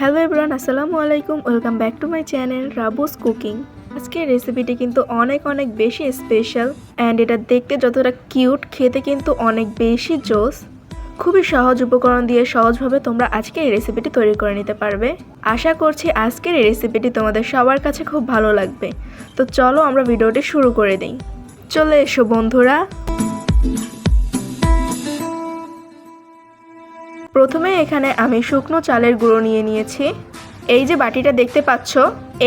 Hello everyone, আসসালামু আলাইকুম। Welcome back to my channel Rabu's cooking. আজকের রেসিপিটি কিন্তু অনেক অনেক বেশি স্পেশাল অ্যান্ড এটা দেখতে যতটা কিউট, খেতে কিন্তু অনেক বেশি জোস। খুবই সহজ উপকরণ দিয়ে সহজভাবে তোমরা আজকে এই রেসিপিটি তৈরি করে নিতে পারবে। আশা করছি আজকের এই রেসিপিটি তোমাদের সবার কাছে খুব ভালো লাগবে। তো চলো আমরা ভিডিওটি শুরু করে দিই। চলে এসো বন্ধুরা প্রথমে এখানে আমি শুকনো চালের গুঁড়ো নিয়ে নিয়েছি। এই যে বাটিটা দেখতে পাচ্ছ,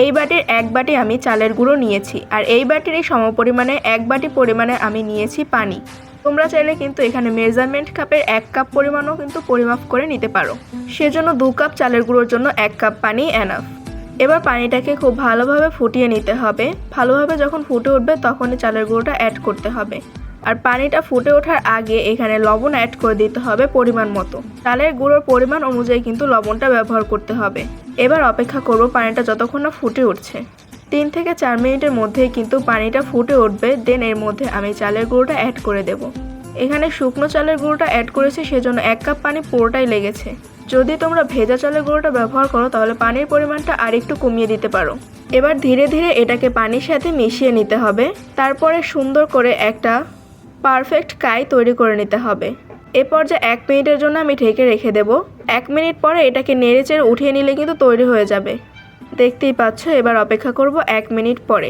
এই বাটির এক বাটি আমি চালের গুঁড়ো নিয়েছি আর এই বাটির এই সমপরিমাণে এক বাটি পরিমাণে আমি নিয়েছি পানি। তোমরা চাইলে কিন্তু এখানে মেজারমেন্ট কাপের এক কাপ পরিমাণও কিন্তু পরিমাপ করে নিতে পারো। সেজন্য দু কাপ চালের গুঁড়োর জন্য এক কাপ পানি এনাফ এবার পানিটাকে খুব ভালোভাবে ফুটিয়ে নিতে হবে। ভালোভাবে যখন ফুটে উঠবে তখনই চালের গুঁড়োটা অ্যাড করতে হবে। আর পানিটা ফুটে ওঠার আগে এখানে লবণ অ্যাড করে দিতে হবে পরিমাণ মতো। চালের গুঁড়োর পরিমাণ অনুযায়ী কিন্তু লবণটা ব্যবহার করতে হবে। এবার অপেক্ষা করব পানিটা যতক্ষণ না ফুটে উঠছে। তিন থেকে চার মিনিটের মধ্যেই কিন্তু পানিটা ফুটে উঠবে দেন এর মধ্যে আমি চালের গুঁড়োটা অ্যাড করে দেব। এখানে শুকনো চালের গুঁড়োটা অ্যাড করেছি, সেজন্য এক কাপ পানি পুরোটাই লেগেছে। যদি তোমরা ভেজা চালের গুঁড়োটা ব্যবহার করো, তাহলে পানির পরিমাণটা আরেকটু কমিয়ে দিতে পারো। এবার ধীরে ধীরে এটাকে পানির সাথে মিশিয়ে নিতে হবে। তারপরে সুন্দর করে একটা পারফেক্ট কাই তৈরি করে নিতে হবে। এ পর্যায়ে এক মিনিটের জন্য আমি ঢেকে রেখে দেব। এক মিনিট পরে এটাকে নেড়ে চেড়ে উঠিয়ে নিলে কিন্তু তৈরি হয়ে যাবে। দেখতেই পাচ্ছ, এবার অপেক্ষা করব এক মিনিট পরে।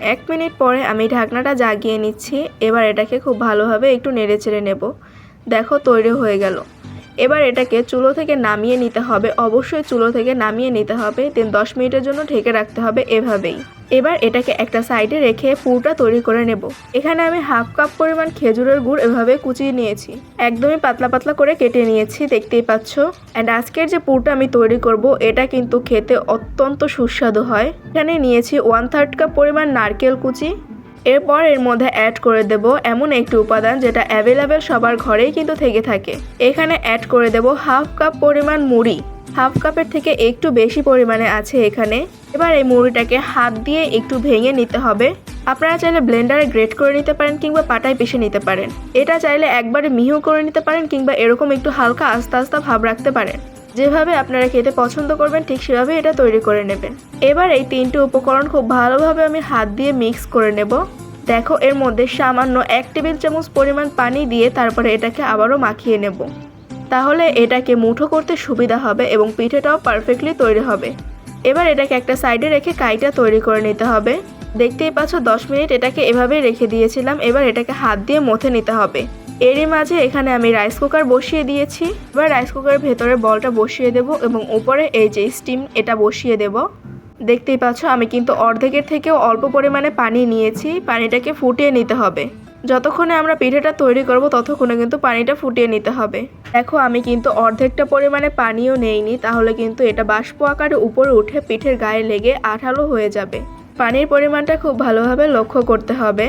এক মিনিট পরে আমি ঢাকনাটা জাগিয়ে নিচ্ছি। এবার এটাকে খুব ভালোভাবে একটু নেড়ে চেড়ে নেব। দেখো, তৈরি হয়ে গেল। এবার এটাকে চুলো থেকে নামিয়ে নিতে হবে। অবশ্যই চুলো থেকে নামিয়ে নিতে হবে। দেন দশ মিনিটের জন্য ঢেকে রাখতে হবে এভাবেই। এবার এটাকে একটা সাইডে রেখে পুরটা তৈরি করে নেব। এখানে আমি হাফ কাপ পরিমাণ খেজুরের গুড় এভাবে কুচিয়ে নিয়েছি। একদমই পাতলা পাতলা করে কেটে নিয়েছি, দেখতেই পাচ্ছ। অ্যান্ড আজকের যে পুরটা আমি তৈরি করব, এটা কিন্তু খেতে অত্যন্ত সুস্বাদু হয়। এখানে নিয়েছি ওয়ান থার্ড কাপ পরিমাণ নারকেল কুচি। এরপর এর মধ্যে অ্যাড করে দেব এমন একটি উপাদান যেটা অ্যাভেলেবেল সবার ঘরেই কিন্তু থেকে থাকে। এখানে অ্যাড করে দেব হাফ কাপ পরিমাণ মুড়ি। হাফ কাপের থেকে একটু বেশি পরিমাণে আছে এখানে। এবার এই মুড়িটাকে হাত দিয়ে একটু ভেঙে নিতে হবে। আপনারা চাইলে ব্লেন্ডারে গ্রেট করে নিতে পারেন কিংবা পাটায় পিষে নিতে পারেন। এটা চাইলে একবারে মিহু করে নিতে পারেন কিংবা এরকম একটু হালকা আস্তে আস্তে ভাব রাখতে পারেন। যেভাবে আপনারা খেতে পছন্দ করবেন, ঠিক সেভাবে এটা তৈরি করে নেবেন। এবার এই তিনটি উপকরণ খুব ভালোভাবে আমি হাত দিয়ে মিক্স করে নেব। দেখো, এর মধ্যে সামান্য এক টেবিল চামচ পরিমাণ পানি দিয়ে তারপরে এটাকে আবারও মাখিয়ে নেব। তাহলে এটাকে মুঠো করতে সুবিধা হবে এবং পিঠেটাও পারফেক্টলি তৈরি হবে। এবার এটাকে একটা সাইডে রেখে কাইটা তৈরি করে নিতে হবে। দেখতেই পাচ্ছ, দশ মিনিট এটাকে এভাবেই রেখে দিয়েছিলাম। এবার এটাকে হাত দিয়ে মথে নিতে হবে। এরই মাঝে এখানে আমি রাইস কুকার বসিয়ে দিয়েছি। এবার রাইস কুকারের ভেতরে বলটা বসিয়ে দেব এবং উপরে এই যে স্টিম এটা বসিয়ে দেব। দেখতেই পাচ্ছ, আমি কিন্তু অর্ধেকের থেকেও অল্প পরিমাণে পানি নিয়েছি। পানিটাকে ফুটিয়ে নিতে হবে। যতক্ষণে আমরা পিঠেটা তৈরি করব, ততক্ষণে কিন্তু পানিটা ফুটিয়ে নিতে হবে। দেখো, আমি কিন্তু অর্ধেকটা পরিমাণে পানিও নেইনি, তাহলে কিন্তু এটা বাষ্প আকারে উপরে উঠে পিঠের গায়ে লেগে আঠালো হয়ে যাবে। পানির পরিমাণটা খুব ভালোভাবে লক্ষ্য করতে হবে।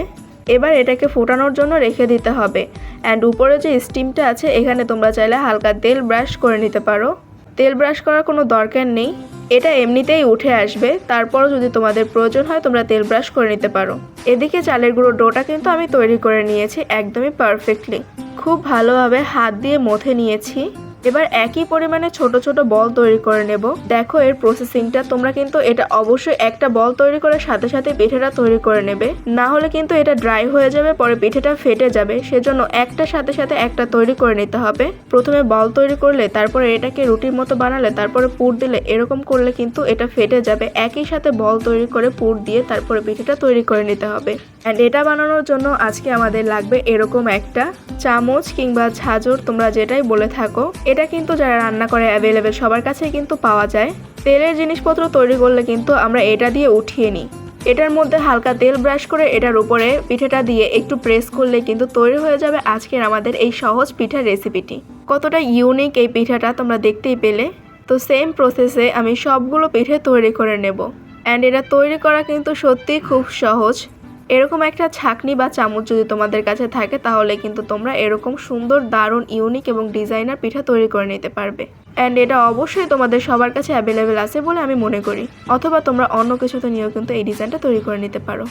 এবার এটাকে ফোটানোর জন্য রেখে দিতে হবে। অ্যান্ড উপরে যে স্টিমটা আছে, এখানে তোমরা চাইলে হালকা তেল ব্রাশ করে নিতে পারো। তেল ব্রাশ করার কোনো দরকার নেই। এটা এমনিতেই উঠে আসবে। তারপরও যদি তোমাদের প্রয়োজন হয়, তোমরা তেল ব্রাশ করে নিতে পারো। এদিকে চালের গুঁড়ো ডোটা কিন্তু আমি তৈরি করে নিয়েছি, একদমই পারফেক্টলি খুব ভালোভাবে হাত দিয়ে মথে নিয়েছি। এবার একই পরিমাণে ছোট ছোট বল তৈরি করে নেব। দেখো, এর প্রসেসিংটা তোমরা কিন্তু এটা অবশ্যই একটা বল তৈরি করার সাথে সাথে পিঠেটা তৈরি করে নেবে। না হলে কিন্তু এটা ড্রাই হয়ে যাবে, পরে পিঠেটা ফেটে যাবে। সেজন্য একটা সাথে সাথে একটা তৈরি করে নিতে হবে। প্রথমে বল তৈরি করলে, তারপরে এটাকে রুটির মতো বানালে, তারপরে পুর দিলে, এরকম করলে কিন্তু এটা ফেটে যাবে। একই সাথে বল তৈরি করে পুর দিয়ে তারপরে পিঠেটা তৈরি করে নিতে হবে। অ্যান্ড এটা বানানোর জন্য আজকে আমাদের লাগবে এরকম একটা চামচ কিংবা ঝাঁঝর, তোমরা যেটাই বলে থাকো। এটা কিন্তু যারা রান্না করে অ্যাভেলেবেল সবার কাছেই কিন্তু পাওয়া যায়। তেলের জিনিসপত্র তৈরি করলে কিন্তু আমরা এটা দিয়ে উঠিয়ে নিই। এটার মধ্যে হালকা তেল ব্রাশ করে এটার উপরে পিঠেটা দিয়ে একটু প্রেস করলে কিন্তু তৈরি হয়ে যাবে আজকের আমাদের এই সহজ পিঠার রেসিপিটি কতটা ইউনিক এই পিঠাটা তোমরা দেখতেই পেলে। তো সেম প্রসেসে আমি সবগুলো পিঠে তৈরি করে নেব। অ্যান্ড এটা তৈরি করা কিন্তু সত্যিই খুব সহজ। এরকম একটা ছাকনি বা চামচ যদি তোমাদের কাছে থাকে, তাহলে কিন্তু তোমরা এরকম সুন্দর, দারুণ ইউনিক এবং ডিজাইনার পিঠা তৈরি করে নিতে পারবে। অ্যান্ড এটা অবশ্যই তোমাদের সবার কাছে অ্যাভেলেবেল আছে বলে আমি মনে করি। অথবা তোমরা অন্য কিছুতে নিয়েও কিন্তু এই ডিজাইনটা তৈরি করে নিতে পারো।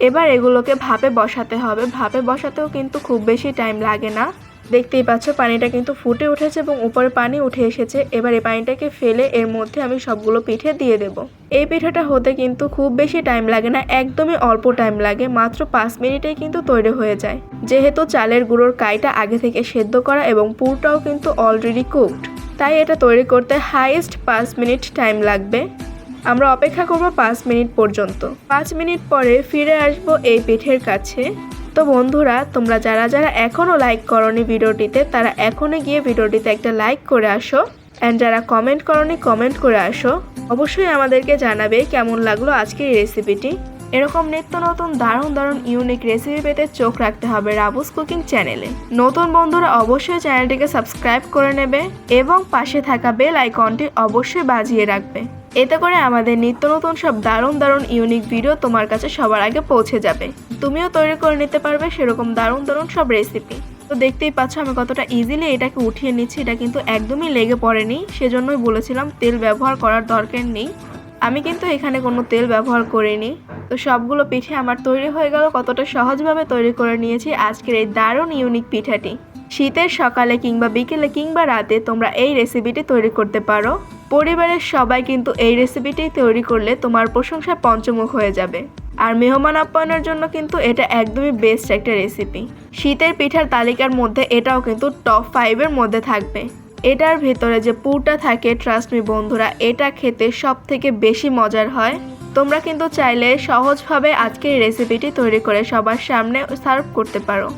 এবার এগুলোকে ভাপে বসাতে হবে। ভাপে বসাতেও কিন্তু খুব বেশি টাইম লাগে না। দেখতেই পাচ্ছ, পানিটা কিন্তু ফুটে উঠেছে এবং উপরে পানি উঠে এসেছে। এবার এই পানিটাকে ফেলে এর মধ্যে আমি সবগুলো পিঠে দিয়ে দেব। এই পিঠাটা হতে কিন্তু খুব বেশি টাইম লাগে না, একদমই অল্প টাইম লাগে, মাত্র পাঁচ মিনিটেই কিন্তু তৈরি হয়ে যায়। যেহেতু চালের গুঁড়োর কাইটা আগে থেকে সেদ্ধ করা এবং পুরটাও কিন্তু অলরেডি কুকড তাই এটা তৈরি করতে হাইয়েস্ট পাঁচ মিনিট টাইম লাগবে। আমরা অপেক্ষা করব পাঁচ মিনিট পর্যন্ত। পাঁচ মিনিট পরে ফিরে আসব এই পিঠের কাছে। তো বন্ধুরা, তোমরা যারা যারা এখনও লাইক করনি ভিডিওটিতে, তারা এখনই গিয়ে ভিডিওটিতে একটা লাইক করে আসো। অ্যান্ড যারা কমেন্ট করনি কমেন্ট করে আসো। অবশ্যই আমাদেরকে জানাবে কেমন লাগল আজকের এই রেসিপিটি এরকম নিত্য নতুন, দারুণ দারুণ ইউনিক রেসিপি পেতে চোখ রাখতে হবে রাবুস কুকিং চ্যানেলে নতুন বন্ধুরা অবশ্যই চ্যানেলটিকে সাবস্ক্রাইব করে নেবে এবং পাশে থাকা বেল আইকনটি অবশ্যই বাজিয়ে রাখবে। এতে করে আমাদের নিত্য নতুন সব দারুণ দারুণ ইউনিক ভিডিও তোমার কাছে সবার আগে পৌঁছে যাবে। তুমিও তৈরি করে নিতে পারবে সেরকম দারুণ দারুণ সব রেসিপি তো দেখতেই পাচ্ছ আমি কতটা ইজিলি এটাকে উঠিয়ে নিচ্ছি, এটা কিন্তু একদমই লেগে পড়েনি, সেজন্যই বলেছিলাম তেল ব্যবহার করার দরকার নেই। আমি কিন্তু এখানে কোনো তেল ব্যবহার করিনি। তো সবগুলো পিঠে আমার তৈরি হয়ে গেল, কতটা সহজভাবে তৈরি করে নিয়েছি আজকের এই দারুণ ইউনিক পিঠাটি। শীতের সকালে কিংবা বিকেলে কিংবা রাতে তোমরা এই রেসিপিটি তৈরি করতে পারো। পরিবারের সবাই কিন্তু এই রেসিপিটি তৈরি করলে তোমার প্রশংসা পঞ্চমুখ হয়ে যাবে। আর মেহমান আপ্যায়নের জন্য কিন্তু এটা একদমই বেস্ট একটা রেসিপি শীতের পিঠার তালিকার মধ্যে এটাও কিন্তু টপ ফাইভের মধ্যে থাকবে। এটার ভেতরে যে পুরটা থাকে ট্রাস্টমি বন্ধুরা, এটা খেতে সব থেকে বেশি মজার হয়। তোমরা কিন্তু চাইলে সহজভাবে আজকের রেসিপিটি তৈরি করে সবার সামনে সার্ভ করতে পারো।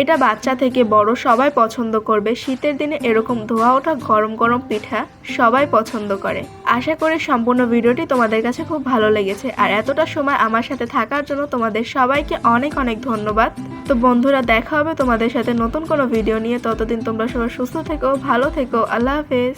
এটা বাচ্চা থেকে বড় সবাই পছন্দ করবে। শীতের দিনে এরকম ধোয়া ওঠা, গরম গরম পিঠা সবাই পছন্দ করে। আশা করি সম্পূর্ণ ভিডিওটি তোমাদের কাছে খুব ভালো লেগেছে। আর এতটা সময় আমার সাথে থাকার জন্য তোমাদের সবাইকে অনেক অনেক ধন্যবাদ। তো বন্ধুরা, দেখা হবে তোমাদের সাথে নতুন কোনো ভিডিও নিয়ে। ততদিন তোমরা সবাই সুস্থ থেকো, ভালো থেকো। আল্লাহ হাফেজ।